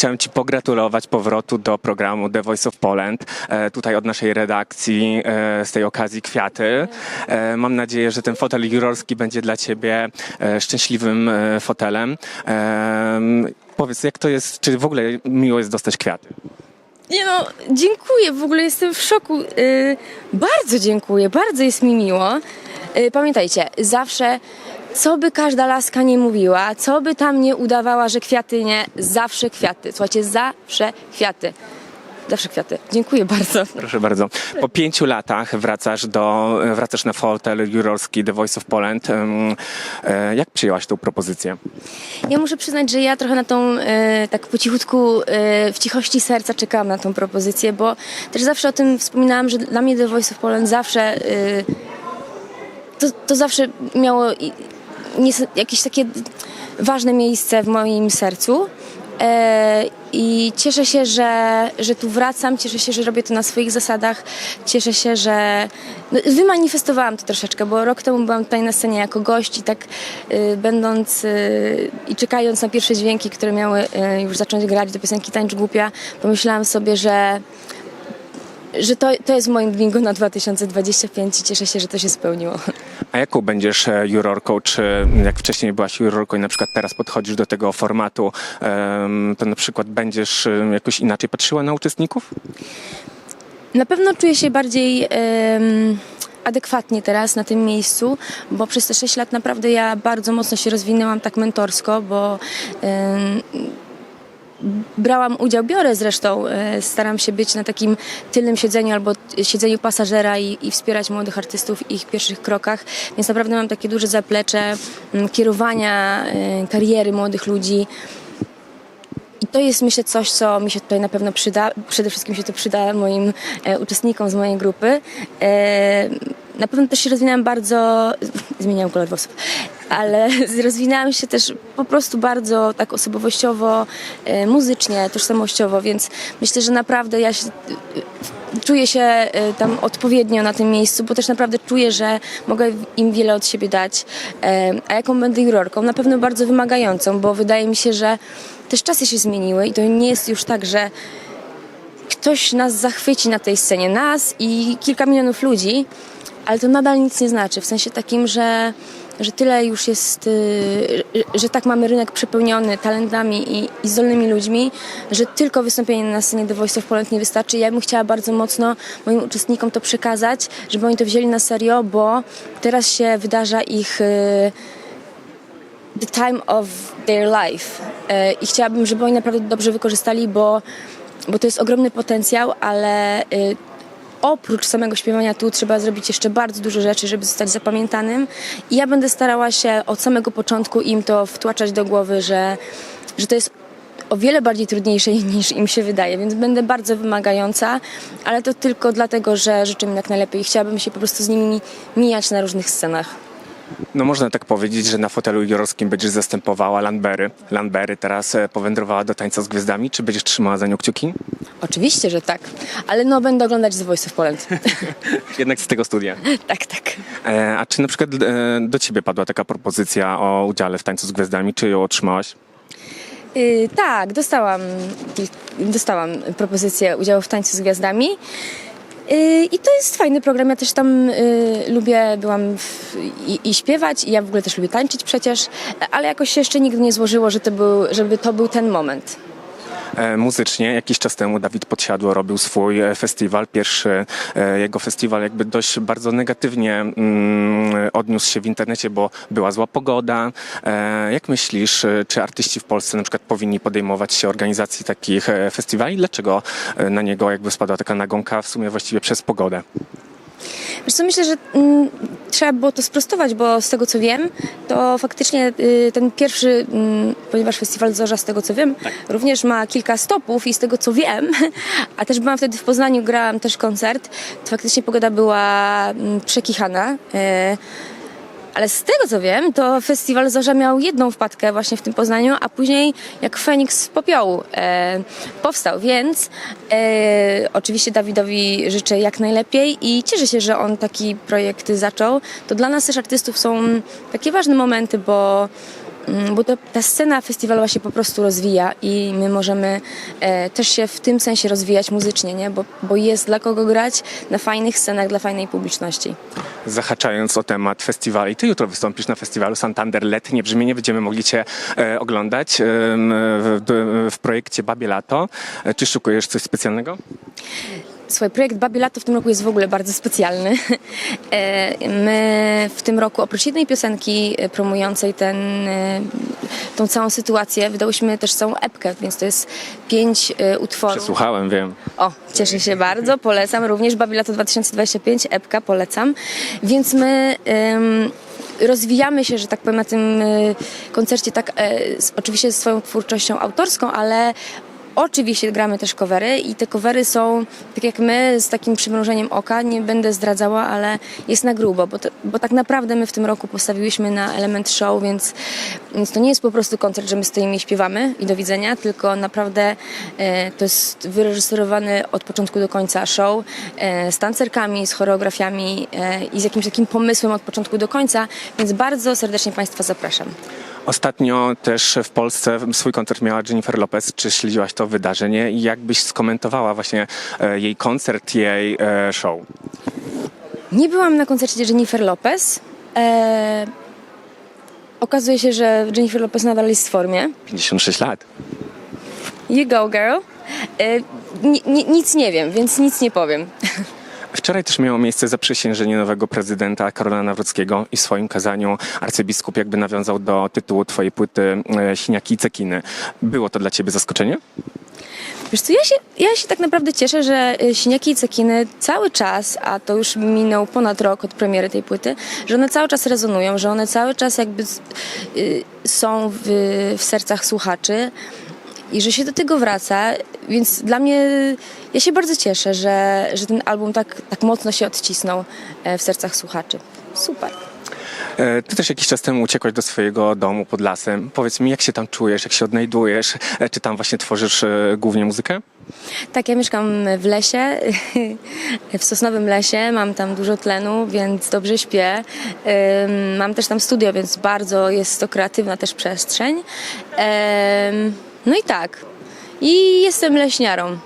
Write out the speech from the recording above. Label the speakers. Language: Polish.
Speaker 1: Chciałem Ci pogratulować powrotu do programu The Voice of Poland. E, tutaj od naszej redakcji e, z tej okazji kwiaty. E, mam nadzieję, że ten fotel jurorski będzie dla Ciebie szczęśliwym fotelem. Powiedz, jak to jest, czy w ogóle miło jest dostać kwiaty?
Speaker 2: Nie no, dziękuję, w ogóle jestem w szoku. Bardzo dziękuję, bardzo jest mi miło. Pamiętajcie, zawsze, co by każda laska nie mówiła, co by tam nie udawała, że kwiaty nie, zawsze kwiaty. Słuchajcie, zawsze kwiaty. Zawsze kwiaty. Dziękuję bardzo.
Speaker 1: Proszę bardzo. Po pięciu latach wracasz, do, wracasz na fotel jurorski The Voice of Poland. E, Jak przyjęłaś tą propozycję?
Speaker 2: Ja muszę przyznać, że ja trochę na tą, e, tak po cichutku, e, w cichości serca czekałam na tą propozycję, bo też zawsze o tym wspominałam, że dla mnie The Voice of Poland zawsze, to, to zawsze miało jakieś takie ważne miejsce w moim sercu. E, I cieszę się, że, że tu wracam, cieszę się, że robię to na swoich zasadach, cieszę się, że no, wymanifestowałam to troszeczkę, bo rok temu byłam tutaj na scenie jako gość i tak y, będąc y, i czekając na pierwsze dźwięki, które miały y, już zacząć grać do piosenki Tańcz Głupia, pomyślałam sobie, że że to, to jest moim bingo na 2025 i cieszę się, że to się spełniło.
Speaker 1: A jaką będziesz e, jurorką? Czy jak wcześniej byłaś jurorką i na przykład teraz podchodzisz do tego formatu, to na przykład będziesz jakoś inaczej patrzyła na uczestników?
Speaker 2: Na pewno czuję się bardziej adekwatnie teraz na tym miejscu, bo przez te 6 lat naprawdę ja bardzo mocno się rozwinęłam tak mentorsko, bo brałam udział, biorę zresztą, e, staram się być na takim tylnym siedzeniu albo siedzeniu pasażera i, i wspierać młodych artystów w ich pierwszych krokach, więc naprawdę mam takie duże zaplecze m, kierowania e, kariery młodych ludzi. I to jest myślę coś, co mi się tutaj na pewno przyda. Przede wszystkim się to przyda moim e, uczestnikom z mojej grupy. Na pewno też się rozwinęłam bardzo, zmieniałam kolor włosów, ale rozwinęłam się też po prostu bardzo tak osobowościowo, e, muzycznie, tożsamościowo, więc myślę, że naprawdę ja się e, czuję się e, tam odpowiednio na tym miejscu, bo też naprawdę czuję, że mogę im wiele od siebie dać. A jaką będę jurorką? Na pewno bardzo wymagającą, bo wydaje mi się, że też czasy się zmieniły i to nie jest już tak, że ktoś nas zachwyci na tej scenie, nas i kilka milionów ludzi, ale to nadal nic nie znaczy, w sensie takim, że, że tyle już jest, y, że tak mamy rynek przepełniony talentami i, i zdolnymi ludźmi, że tylko wystąpienie na scenie The Voice of Poland nie wystarczy. Ja bym chciała bardzo mocno moim uczestnikom to przekazać, żeby oni to wzięli na serio, bo teraz się wydarza ich... y, the time of their life. E, I chciałabym, żeby oni naprawdę dobrze wykorzystali, bo, bo to jest ogromny potencjał, ale y, oprócz samego śpiewania tu trzeba zrobić jeszcze bardzo dużo rzeczy, żeby zostać zapamiętanym. I ja będę starała się od samego początku im to wtłaczać do głowy, że, że to jest o wiele bardziej trudniejsze niż im się wydaje, więc będę bardzo wymagająca, ale to tylko dlatego, że życzę im jak najlepiej chciałabym się po prostu z nimi mijać na różnych scenach.
Speaker 1: No można tak powiedzieć, że na fotelu jurorskim będziesz zastępowała Landberry. Landberry teraz e, powędrowała do tańca z gwiazdami. Czy będziesz trzymała za nią kciuki?
Speaker 2: Oczywiście, że tak, ale no będę oglądać The Voice of Poland.
Speaker 1: Jednak z tego studia.
Speaker 2: tak, tak.
Speaker 1: E, A czy na przykład e, do ciebie padła taka propozycja o udziale w tańcu z gwiazdami? Czy ją otrzymałaś?
Speaker 2: Y, tak, dostałam, dostałam propozycję udziału w Tańcu z Gwiazdami. Y, I to jest fajny program. Ja też tam y, lubię, byłam w, i, i śpiewać, i ja w ogóle też lubię tańczyć przecież, ale jakoś się jeszcze nigdy nie złożyło, że to był, żeby to był ten moment.
Speaker 1: E, muzycznie. Jakiś czas temu Dawid Podsiadło robił swój e, festiwal. Pierwszy e, jego festiwal jakby dość bardzo negatywnie mm, odniósł się w internecie, bo była zła pogoda. Jak myślisz, czy artyści w Polsce na przykład powinni podejmować się organizacji takich festiwali? Dlaczego na niego jakby spadła taka nagonka w sumie właściwie przez pogodę?
Speaker 2: Wiesz co, myślę, że mm, trzeba było to sprostować, bo z tego co wiem, to faktycznie y, ten pierwszy, mm, ponieważ festiwal Zorza, z tego co wiem, również ma kilka stopów i z tego co wiem, a też byłam wtedy w Poznaniu, grałam też koncert, to faktycznie pogoda była mm, przekichana. Y, ale z tego co wiem, to festiwal Zorza miał jedną wpadkę właśnie w tym Poznaniu, a później jak Feniks z popiołu e, powstał, więc e, oczywiście Dawidowi życzę jak najlepiej i cieszę się, że on taki projekt zaczął. To dla nas też artystów są takie ważne momenty, bo bo to, ta scena festiwalowa się po prostu rozwija i my możemy e, też się w tym sensie rozwijać muzycznie, nie? Bo, bo jest dla kogo grać na fajnych scenach dla fajnej publiczności.
Speaker 1: Zahaczając o temat festiwali, ty jutro wystąpisz na festiwalu Santander Letnie Brzmienie. Będziemy mogli cię e, oglądać e, w, w projekcie Babie Lato. E, Czy szukujesz coś specjalnego?
Speaker 2: Słuchaj, projekt Babie Lato w tym roku jest w ogóle bardzo specjalny. E, My w tym roku oprócz jednej piosenki e, promującej ten, e, tą całą sytuację wydałyśmy też całą epkę, więc to jest pięć utworów.
Speaker 1: Przesłuchałem, wiem.
Speaker 2: O, cieszę się bardzo, polecam. Również Babie Lato 2025, epka, polecam. Więc my rozwijamy się, że tak powiem, na tym koncercie, tak oczywiście ze swoją twórczością autorską, ale Oczywiście gramy też covery i te covery są, tak jak my, z takim przymrużeniem oka, nie będę zdradzała, ale jest na grubo, bo, to, bo tak naprawdę my w tym roku postawiłyśmy na element show, więc, więc to nie jest po prostu koncert, że my stoimy i śpiewamy i do widzenia, tylko naprawdę e, to jest wyreżyserowany od początku do końca show e, z tancerkami, z choreografiami e, i z jakimś takim pomysłem od początku do końca, więc bardzo serdecznie Państwa zapraszam.
Speaker 1: Ostatnio też w Polsce swój koncert miała Jennifer Lopez. Czy śledziłaś to wydarzenie i jak byś skomentowała właśnie e, jej koncert, jej e, show?
Speaker 2: Nie byłam na koncercie Jennifer Lopez. E, okazuje się, że Jennifer Lopez nadal jest w formie.
Speaker 1: 56 lat.
Speaker 2: You go, girl. E, ni- nic nie wiem, więc nic nie powiem.
Speaker 1: Wczoraj też miało miejsce zaprzysiężenie nowego prezydenta Karola Nawrockiego i w swoim kazaniu arcybiskup jakby nawiązał do tytułu twojej płyty e, Siniaki i Cekiny. Było to dla ciebie zaskoczenie?
Speaker 2: Wiesz co, ja się, ja się tak naprawdę cieszę, że y, Siniaki i Cekiny cały czas, a to już minął ponad rok od premiery tej płyty, że one cały czas rezonują, że one cały czas jakby y, są w, w sercach słuchaczy i że się do tego wraca, więc dla mnie, ja się bardzo cieszę, że, że ten album tak, tak mocno się odcisnął e, w sercach słuchaczy. Super.
Speaker 1: E, Ty też jakiś czas temu uciekłaś do swojego domu pod lasem. Powiedz mi, jak się tam czujesz, jak się odnajdujesz? E, Czy tam właśnie tworzysz głównie muzykę?
Speaker 2: Tak, ja mieszkam w lesie, w sosnowym lesie, mam tam dużo tlenu, więc dobrze śpię. Mam też tam studio, więc bardzo jest to kreatywna też przestrzeń. No i tak. I jestem leśniarą.